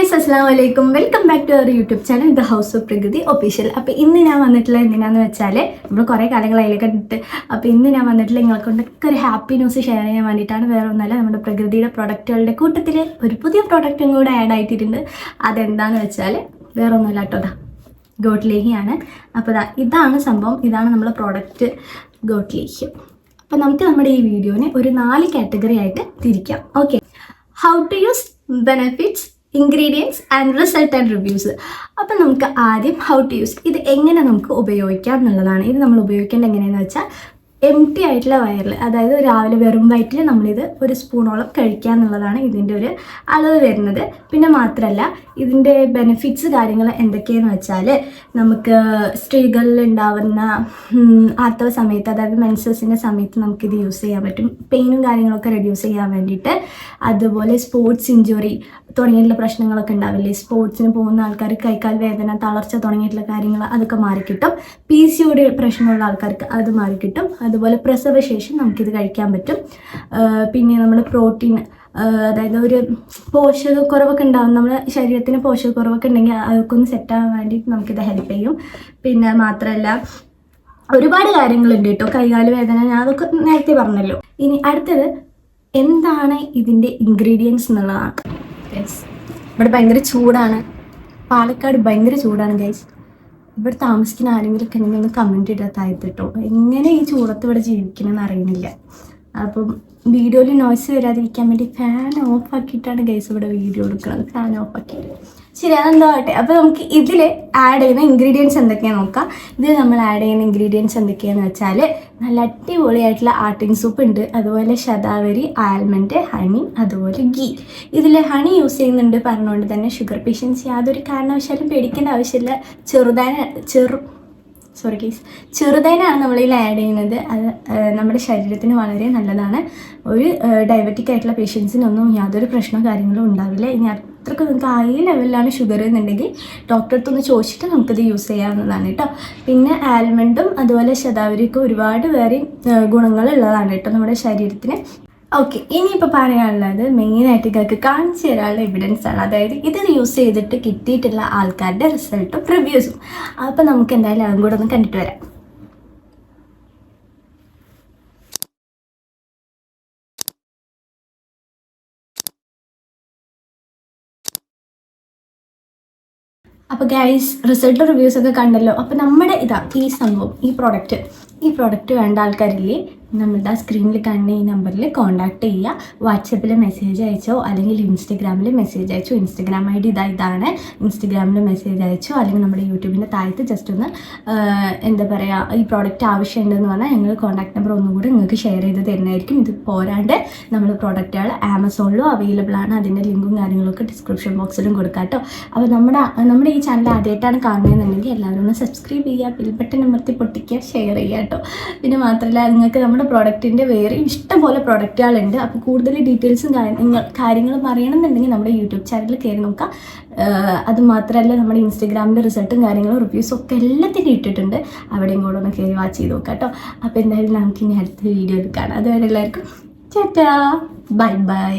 Guys അസ്സാം വലൈക്കും welcome back to our YouTube channel. The house of Prakriti official. അപ്പോൾ ഇന്ന് ഞാൻ വന്നിട്ടുള്ള എന്തിനാന്ന് വെച്ചാൽ നമ്മൾ കുറേ അതിലേക്ക് കണ്ടിട്ട് അപ്പോൾ ഇന്ന് ഞാൻ വന്നിട്ടുള്ള നിങ്ങളെ കൊണ്ടൊക്കെ ഒരു ഹാപ്പി ന്യൂസ് ഷെയർ ചെയ്യാൻ വേണ്ടിയിട്ടാണ്. വേറെ ഒന്നല്ല നമ്മുടെ പ്രകൃതിയുടെ പ്രൊഡക്റ്റുകളുടെ കൂട്ടത്തിൽ ഒരു പുതിയ പ്രൊഡക്റ്റും കൂടെ ആഡ് ആയിട്ടിട്ടുണ്ട്. അതെന്താന്ന് വെച്ചാൽ വേറെ ഒന്നുമല്ല കേട്ടോ ഗോട്ട് ലേഹിയാണ് അപ്പോൾ ഇതാണ് സംഭവം. ഇതാണ് നമ്മുടെ പ്രോഡക്റ്റ് ഗോട്ട് ലേഹ്യം അപ്പോൾ നമുക്ക് നമ്മുടെ ഈ വീഡിയോനെ ഒരു നാല് കാറ്റഗറി ആയിട്ട് തിരിക്കാം. Okay how to use benefits ingredients and result and reviews അപ്പം നമുക്ക് ആദ്യം ഹൗ ടു യൂസ് ഇത് എങ്ങനെ നമുക്ക് ഉപയോഗിക്കാം എന്നുള്ളതാണ്. ഇത് നമ്മൾ ഉപയോഗിക്കേണ്ടത് എങ്ങനെയാണെന്ന് വെച്ചാൽ എം ടി ആയിട്ടുള്ള വയറിൽ അതായത് രാവിലെ വെറും വയറ്റിൽ നമ്മളിത് ഒരു സ്പൂണോളം കഴിക്കുക എന്നുള്ളതാണ് ഇതിന്റെ ഒരു അളവ് വരുന്നത്. പിന്നെ മാത്രമല്ല ഇതിന്റെ ബെനിഫിറ്റ്സ് കാര്യങ്ങൾ എന്തൊക്കെയെന്ന് വെച്ചാൽ നമുക്ക് സ്ത്രീകളിൽ ഉണ്ടാവുന്ന ആർത്തവ സമയത്ത് അതായത് മെൻസസിന്റെ സമയത്ത് നമുക്കിത് യൂസ് ചെയ്യാൻ പറ്റും. പെയിനും കാര്യങ്ങളൊക്കെ റെഡ്യൂസ് ചെയ്യാൻ വേണ്ടിയിട്ട് അതുപോലെ സ്പോർട്സ് ഇഞ്ചുറി തുടങ്ങിയിട്ടുള്ള പ്രശ്നങ്ങളൊക്കെ ഉണ്ടാവില്ലേ? സ്പോർട്സിന് പോകുന്ന ആൾക്കാർ കൈക്കാൽ വേദന തളർച്ച തുടങ്ങിയിട്ടുള്ള കാര്യങ്ങൾ അതൊക്കെ മാറിക്കിട്ടും. പി സി ഒ ഡി പ്രശ്നമുള്ള ആൾക്കാർക്ക് അത് മാറിക്കിട്ടും. അതുപോലെ പ്രസവശേഷം നമുക്കിത് കഴിക്കാൻ പറ്റും. പിന്നെ നമ്മൾ പ്രോട്ടീൻ അതായത് ഒരു പോഷകക്കുറവൊക്കെ ഉണ്ടാവും. നമ്മുടെ ശരീരത്തിന് പോഷകക്കുറവൊക്കെ ഉണ്ടെങ്കിൽ അതൊക്കെ ഒന്ന് സെറ്റാകാൻ വേണ്ടിയിട്ട് നമുക്കിത് ഹെൽപ്പ് ചെയ്യും. പിന്നെ മാത്രമല്ല ഒരുപാട് കാര്യങ്ങളുണ്ട് കേട്ടോ. കൈകാൽ വേദന ഞാൻ അതൊക്കെ നേരത്തെ പറഞ്ഞല്ലോ. ഇനി അടുത്തത് എന്താണ് ഇതിന്റെ ഇൻഗ്രീഡിയൻസ് എന്നുള്ളതാണ്. ഇവിടെ ഭയങ്കര ചൂടാണ്. പാലക്കാട് ഭയങ്കര ചൂടാണ് ഗൈസ് ഇവിടെ താമസിക്കുന്ന ആരെങ്കിലും ഒക്കെ ഉണ്ടെങ്കിൽ ഒന്ന് കമന്റ് ഇടാൻ താഴത്തിട്ടോ എങ്ങനെ ഈ ചൂടത്ത് ഇവിടെ ജീവിക്കണമെന്ന് അറിയുന്നില്ല അപ്പം വീഡിയോയിൽ നോയ്സ് വരാതിരിക്കാൻ വേണ്ടി ഫാൻ ഓഫ് ആക്കിയിട്ടാണ് ഗൈസ് ഇവിടെ വീഡിയോ എടുക്കുന്നത്. ഫാൻ ഓഫ് ആക്കിയിട്ട്. ശരി അതെന്തോ ആട്ടെ അപ്പോൾ നമുക്ക് ഇതിൽ ആഡ് ചെയ്യുന്ന ഇൻഗ്രീഡിയൻസ് എന്തൊക്കെയാണെന്ന് നോക്കാം. ഇതിൽ നമ്മൾ ആഡ് ചെയ്യുന്ന ഇൻഗ്രീഡിയൻസ് എന്തൊക്കെയാണെന്ന് വെച്ചാൽ നല്ല അടിപൊളിയായിട്ടുള്ള ആട്ടിൻ സൂപ്പ് ഉണ്ട്. അതുപോലെ ശതാവരി ആൽമണ്ട് ഹണി അതുപോലെ ഗീ ഇതിൽ ഹണി യൂസ് ചെയ്യുന്നുണ്ട് പറഞ്ഞുകൊണ്ട് തന്നെ ഷുഗർ പേഷ്യൻസ് യാതൊരു കാരണവശാലും പേടിക്കേണ്ട ആവശ്യമില്ല. ചെറുതായ ചെറു സോറി ഗൈസ് ചെറുതേനാണ് നമ്മൾ ഇതിൽ ആഡ് ചെയ്യുന്നത്. അത് നമ്മുടെ ശരീരത്തിന് വളരെ നല്ലതാണ്. ഒരു ഡയബറ്റിക് ആയിട്ടുള്ള പേഷ്യൻസിനൊന്നും യാതൊരു പ്രശ്നമോ കാര്യങ്ങളോ ഉണ്ടാവില്ല. ഇനി അത്രയ്ക്ക് നിങ്ങൾക്ക് ഹൈ ലെവലിലാണ് ഷുഗർ എന്നുണ്ടെങ്കിൽ ഡോക്ടറെ അടുത്തൊന്ന് ചോദിച്ചിട്ട് നമുക്കിത് യൂസ് ചെയ്യാവുന്നതാണ് കേട്ടോ. പിന്നെ ആൽമണ്ടും അതുപോലെ ശതാവരിക്കും ഒരുപാട് വേറെ ഗുണങ്ങളുള്ളതാണ് കേട്ടോ നമ്മുടെ ശരീരത്തിന്. ഓക്കെ ഇനിയിപ്പോൾ പറയാനുള്ളത് മെയിനായിട്ട് നിങ്ങൾക്ക് കാണിച്ചു തരാനുള്ള എവിഡൻസ് ആണ്. അതായത് ഇത് യൂസ് ചെയ്തിട്ട് കിട്ടിയിട്ടുള്ള ആൾക്കാരുടെ റിസൾട്ടും റിവ്യൂസും അപ്പോൾ നമുക്ക് എന്തായാലും അതും കൂടെ ഒന്ന് കണ്ടിട്ട് വരാം. അപ്പോൾ ഗൈസ് റിസൾട്ട് റിവ്യൂസ് ഒക്കെ കണ്ടല്ലോ. അപ്പോൾ നമ്മുടെ ഇതാ ഈ സംഭവം ഈ പ്രോഡക്റ്റ് ഈ പ്രോഡക്റ്റ് വേണ്ട ആൾക്കാരില്ലേ? നമ്മുടെ സ്ക്രീനിൽ കാണുന്ന ഈ നമ്പറിൽ കോൺടാക്ട് ചെയ്യുക. വാട്സപ്പിൽ മെസ്സേജ് അയച്ചോ അല്ലെങ്കിൽ ഇൻസ്റ്റഗ്രാമിൽ മെസ്സേജ് അയച്ചോ. ഇൻസ്റ്റഗ്രാം ഐ ഡി ഇതാ ഇതാണ്. ഇൻസ്റ്റഗ്രാമിൽ മെസ്സേജ് അയച്ചോ അല്ലെങ്കിൽ നമ്മുടെ യൂട്യൂബിന്റെ താഴത്ത് ജസ്റ്റ് ഒന്ന് എന്താ പറയുക ഈ പ്രോഡക്റ്റ് ആവശ്യമുണ്ടെന്ന് പറഞ്ഞാൽ ഞങ്ങൾ കോൺടാക്ട് നമ്പർ ഒന്നുകൂടി നിങ്ങൾക്ക് ഷെയർ ചെയ്ത് തരുന്നതായിരിക്കും. ഇത് പോരാണ്ട് നമ്മൾ പ്രോഡക്റ്റുകൾ ആമസോണിലും അവൈലബിൾ ആണ്. അതിന്റെ ലിങ്കും കാര്യങ്ങളൊക്കെ ഡിസ്ക്രിപ്ഷൻ ബോക്സിലും കൊടുക്കാം കേട്ടോ. അപ്പോൾ നമ്മുടെ നമ്മുടെ ഈ ചാനൽ ആദ്യമായിട്ടാണ് കാണുന്നതെന്നുണ്ടെങ്കിൽ എല്ലാവരും ഒന്ന് സബ്സ്ക്രൈബ് ചെയ്യുക ബിൽ ബട്ടൺ അമർത്തി പൊട്ടിക്കുക ഷെയർ ചെയ്യുക കേട്ടോ. പിന്നെ മാത്രമല്ല നിങ്ങൾക്ക് നമ്മുടെ പ്രോഡക്റ്റിന്റെ വേറെ ഇഷ്ടംപോലെ പ്രോഡക്റ്റുകളുണ്ട് അപ്പോൾ കൂടുതൽ ഡീറ്റെയിൽസും കാര്യങ്ങൾ കാര്യങ്ങളും അറിയണമെന്നുണ്ടെങ്കിൽ നമ്മുടെ യൂട്യൂബ് ചാനലിൽ കയറി നോക്കാം അത് മാത്രമല്ല നമ്മുടെ ഇൻസ്റ്റഗ്രാമിന്റെ റിസൾട്ടും കാര്യങ്ങളും റിവ്യൂസും ഒക്കെ എല്ലാത്തിനും ഇട്ടിട്ടുണ്ട്. അവിടെയും കൂടെ ഒന്ന് കയറി വാച്ച് ചെയ്ത് നോക്കാം കേട്ടോ. അപ്പോൾ എന്തായാലും നമുക്ക് ഇനി അടുത്ത വീഡിയോ കാണാം. അതുവരെ എല്ലാവർക്കും ചേട്ടാ ബൈ ബൈ